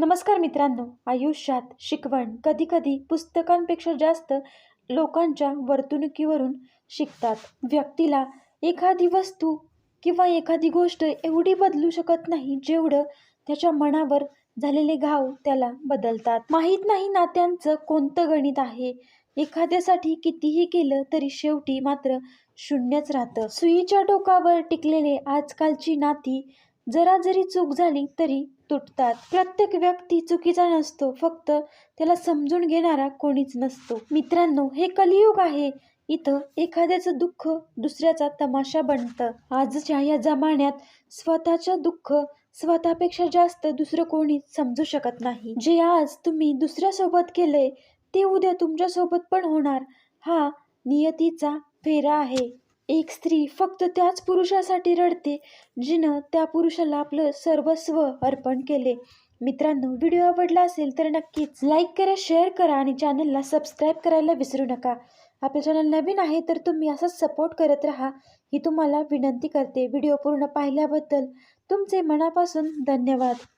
नमस्कार मित्रांनो आयुष्यात शिकवण कधीकधी पुस्तकांपेक्षा जास्त लोकांच्या वर्तणुकीवरून शिकतात. व्यक्तीला एखादी वस्तू किंवा एखादी गोष्ट एवढी बदलू शकत नाही जेवढं त्याच्या मनावर झालेले घाव त्याला बदलतात. माहीत नाही नात्यांचं कोणतं गणित आहे. एखाद्यासाठी कितीही केलं तरी शेवटी मात्र शून्यच राहतं. सुईच्या टोकावर टिकलेले आजकालची नाती जरा जरी चूक झाली तरी तुटतात. प्रत्येक व्यक्ती चुकीचा नसतो. फक्त त्याला समजून घेणारा कोणीच नसतो. मित्रांनो हे कलियुग आहे. इथं एखाद्याचं दुःख दुसऱ्याचा तमाशा बनतं. आजच्या या जमान्यात स्वतःचं दुःख स्वतःपेक्षा जास्त दुसरं कोणीच समजू शकत नाही. जे आज तुम्ही दुसऱ्यासोबत केलंय ते उद्या तुमच्यासोबत पण होणार. हा नियतीचा फेरा आहे. एक स्त्री फक्त त्याच पुरुषासाठी रडते जिनं त्या पुरुषाला आपलं सर्वस्व अर्पण केले. मित्रांनो व्हिडिओ आवडला असेल तर नक्कीच लाईक करा शेअर करा आणि चॅनलला सबस्क्राईब करायला विसरू नका. आपलं चॅनल नवीन आहे तर तुम्ही असंच सपोर्ट करत राहा ही तुम्हाला विनंती करते. व्हिडिओ पूर्ण पाहिल्याबद्दल तुमचे मनापासून धन्यवाद.